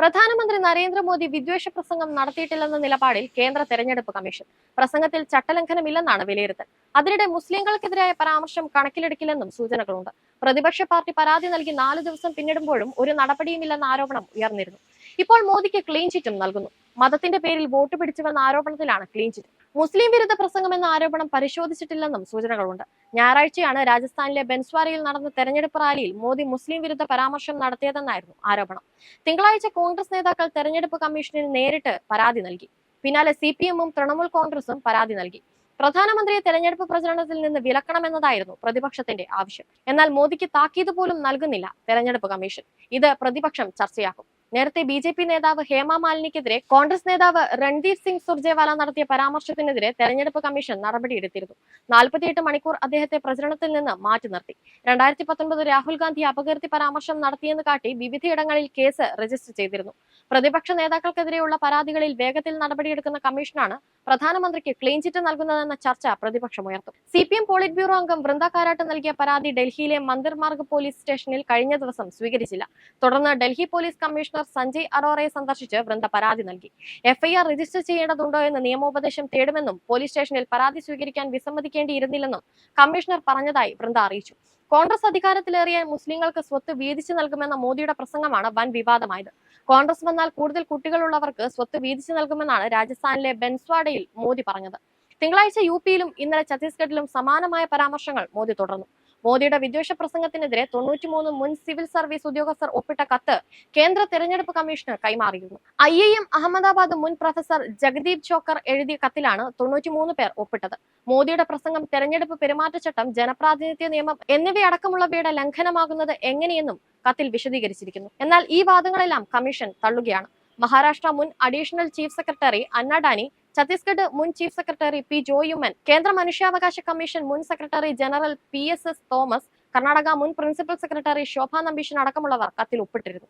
പ്രധാനമന്ത്രി നരേന്ദ്രമോദി വിദ്വേഷ പ്രസംഗം നടത്തിയിട്ടില്ലെന്ന നിലപാടിൽ കേന്ദ്ര തെരഞ്ഞെടുപ്പ് കമ്മീഷൻ. പ്രസംഗത്തിൽ ചട്ടലംഘനമില്ലെന്നാണ് വിലയിരുത്തൽ. അതിനിടെ മുസ്ലിംകൾക്കെതിരായ പരാമർശം കണക്കിലെടുക്കില്ലെന്നും സൂചനകളുണ്ട്. പ്രതിപക്ഷ പാർട്ടി പരാതി നൽകി നാലു ദിവസം പിന്നിടുമ്പോഴും ഒരു നടപടിയുമില്ലെന്ന ആരോപണം ഉയർന്നിരുന്നു. ഇപ്പോൾ മോദിക്ക് ക്ലീൻ ചിറ്റും നൽകുന്നു. മതത്തിന്റെ പേരിൽ വോട്ട് പിടിച്ചുവെന്ന ആരോപണത്തിലാണ് ക്ലീൻ ചിറ്റ്. മുസ്ലിം വിരുദ്ധ പ്രസംഗം എന്ന ആരോപണം പരിശോധിച്ചിട്ടില്ലെന്നും സൂചനകളുണ്ട്. ഞായറാഴ്ചയാണ് രാജസ്ഥാനിലെ ബെൻസ്വാരയിൽ നടന്ന തെരഞ്ഞെടുപ്പ് റാലിയിൽ മോദി മുസ്ലിം വിരുദ്ധ പരാമർശം നടത്തിയതെന്നായിരുന്നു ആരോപണം. തിങ്കളാഴ്ച കോൺഗ്രസ് നേതാക്കൾ തെരഞ്ഞെടുപ്പ് കമ്മീഷനിൽ നേരിട്ട് പരാതി നൽകി. പിന്നാലെ സി പി എമ്മും തൃണമൂൽ കോൺഗ്രസും പരാതി നൽകി. പ്രധാനമന്ത്രിയെ തെരഞ്ഞെടുപ്പ് പ്രചരണത്തിൽ നിന്ന് വിലക്കണമെന്നതായിരുന്നു പ്രതിപക്ഷത്തിന്റെ ആവശ്യം. എന്നാൽ മോദിക്ക് താക്കീത് പോലും നൽകുന്നില്ല തെരഞ്ഞെടുപ്പ് കമ്മീഷൻ. ഇത് പ്രതിപക്ഷം ചർച്ചയാക്കും. നേരത്തെ ബി ജെ പി നേതാവ് ഹേമ മാലിനിക്കെതിരെ കോൺഗ്രസ് നേതാവ് രൺദീപ് സിംഗ് സുർജേവാല നടത്തിയ പരാമർശത്തിനെതിരെ തെരഞ്ഞെടുപ്പ് കമ്മീഷൻ നടപടിയെടുത്തിരുന്നു നാൽപ്പത്തിയെട്ട് മണിക്കൂർ അദ്ദേഹത്തെ പ്രചരണത്തിൽ നിന്ന് മാറ്റി നിർത്തി. രണ്ടായിരത്തി പത്തൊൻപത് രാഹുൽ ഗാന്ധി അപകീർത്തി പരാമർശം നടത്തിയെന്ന് കാട്ടി വിവിധയിടങ്ങളിൽ കേസ് രജിസ്റ്റർ ചെയ്തിരുന്നു. പ്രതിപക്ഷ നേതാക്കൾക്കെതിരെയുള്ള പരാതികളിൽ വേഗത്തിൽ നടപടിയെടുക്കുന്ന കമ്മീഷനാണ് പ്രധാനമന്ത്രിക്ക് ക്ലീൻ ചിറ്റ് നൽകുന്നതെന്ന ചർച്ച പ്രതിപക്ഷമുയർത്തും C P M polit bureau അംഗം വൃന്ദ കാരാട്ട് നൽകിയ പരാതി ഡൽഹിയിലെ മന്ദിർമാർഗ് പോലീസ് സ്റ്റേഷനിൽ കഴിഞ്ഞ ദിവസം സ്വീകരിച്ചില്ല. തുടർന്ന് ഡൽഹി പോലീസ് കമ്മീഷണർ സഞ്ജയ് അറോറയെ സന്ദർശിച്ച് വൃന്ദ പരാതി നൽകി. എഫ്ഐആർ രജിസ്റ്റർ ചെയ്യേണ്ടതുണ്ടോ എന്ന് നിയമോപദേശം തേടുമെന്നും പോലീസ് സ്റ്റേഷനിൽ പരാതി സ്വീകരിക്കാൻ വിസമ്മതിക്കേണ്ടിയിരുന്നില്ലെന്നും കമ്മീഷണർ പറഞ്ഞതായി വൃന്ദ അറിയിച്ചു. കോൺഗ്രസ് അധികാരത്തിലേറിയ മുസ്ലിങ്ങൾക്ക് സ്വത്ത് വീതിച്ചു നൽകുമെന്ന മോദിയുടെ പ്രസംഗമാണ് വൻ വിവാദമായത്. കോൺഗ്രസ് വന്നാൽ കൂടുതൽ കുട്ടികളുള്ളവർക്ക് സ്വത്ത് വീതിച്ചു നൽകുമെന്നാണ് രാജസ്ഥാനിലെ ബെൻസ്വാഡയിൽ മോദി പറഞ്ഞത്. തിങ്കളാഴ്ച യു പിയിലും ഇന്നലെ ഛത്തീസ്ഗഡിലും സമാനമായ പരാമർശങ്ങൾ മോദി തുടർന്നു. മോദിയുടെ വിദ്വേഷ പ്രസംഗത്തിനെതിരെ തൊണ്ണൂറ്റിമൂന്ന് മുൻ സിവിൽ സർവീസ് ഉദ്യോഗസ്ഥർ ഒപ്പിട്ട കത്ത് കേന്ദ്ര തെരഞ്ഞെടുപ്പ് കമ്മീഷന് കൈമാറിയിരുന്നു. ഐ ഐ എം അഹമ്മദാബാദ് മുൻ പ്രൊഫസർ ജഗദീപ് ചോക്കർ എഴുതിയ കത്തിലാണ് തൊണ്ണൂറ്റിമൂന്ന് പേർ ഒപ്പിട്ടത്. മോദിയുടെ പ്രസംഗം തെരഞ്ഞെടുപ്പ് പെരുമാറ്റച്ചട്ടം ജനപ്രാതിനിധ്യ നിയമം എന്നിവയടക്കമുള്ളവയുടെ ലംഘനമാകുന്നത് എങ്ങനെയെന്നും കത്തിൽ വിശദീകരിച്ചിരിക്കുന്നു. എന്നാൽ ഈ വാദങ്ങളെല്ലാം കമ്മീഷൻ തള്ളുകയാണ്. മഹാരാഷ്ട്ര മുൻ അഡീഷണൽ ചീഫ് സെക്രട്ടറി അന്നഡാനി ഛത്തീസ്ഗഡ് മുൻ ചീഫ് സെക്രട്ടറി പി ജോയുമൻ കേന്ദ്ര മനുഷ്യാവകാശ കമ്മീഷൻ മുൻ secretary general P S S Thomas Karnataka മുൻ പ്രിൻസിപ്പൽ സെക്രട്ടറി ശോഭാ നമ്പീഷൻ അടക്കമുള്ളവർ കത്തിൽ ഒപ്പിട്ടിരുന്നു.